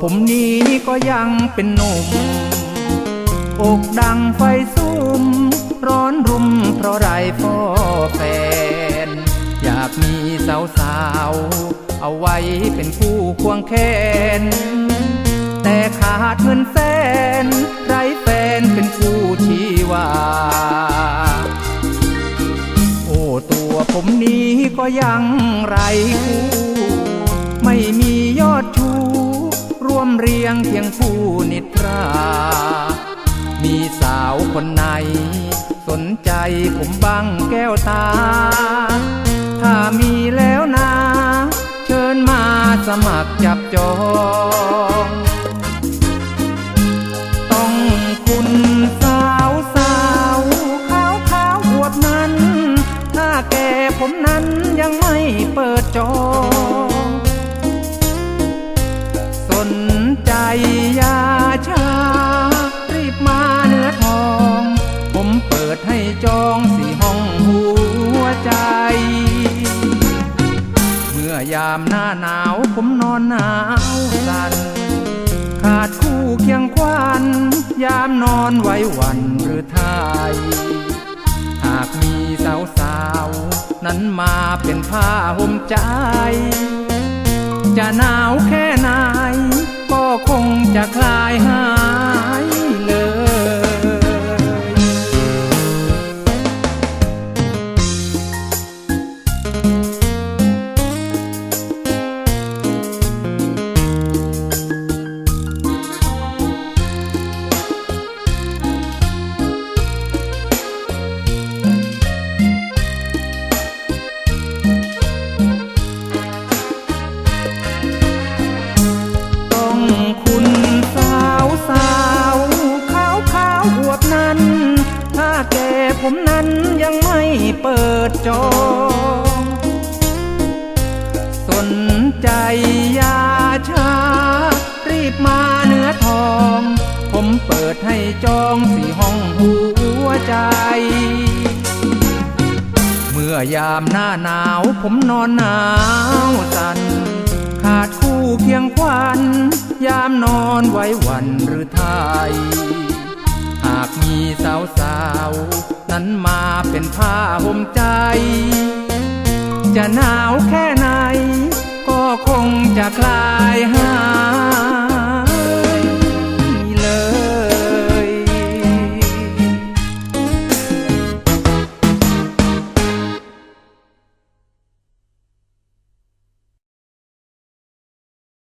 ผมนี้ก็ยังเป็นหนุ่ม อกดังไฟซุ่มร้อนรุมเพราะไรพ่อแฟน อยากมีสาวสาวเอาไว้เป็นคู่ควงแขน แต่ขาดเงินแสนไรแฟนเป็นคู่ชีวา โอ้ตัวผมนี้ก็ยังไรคู่ งเคียงคู่นิทรา มีสาวคนไหน สนใจผมบ้างแก้วตา ถ้ามีแล้วนะเชิญมาสมัครจับจอง ต้องคุณสาวสาวขาวขาวอวบนั้น ถ้าแก่ผมนั้นยังไม่เปิดจอง มื่อยามหน้าหนาวผมนอนหนาวสั่นขาดคู่เคียงควันยามนอนไว้วันหรือไทยหากมีสาวสาวนั้นมาเป็นผ้าห่มใจ จะหนาวแค่ไหนก็คงจะคลายหา ผมนั้นยังไม่เปิดจองสนใจยาชา รีบมาเนื้อทอง ผมเปิดให้จองสี่ห้องหัวใจ เมื่อยามหน้าหนาวผมนอนหนาวสัน ขาดคู่เคียงควัน ยามนอนไว้วันหรือไทย หากมีสาวสาว นั้นมาเป็นผ้าห่มใจ จะหนาวแค่ไหน ก็คงจะคลายหาย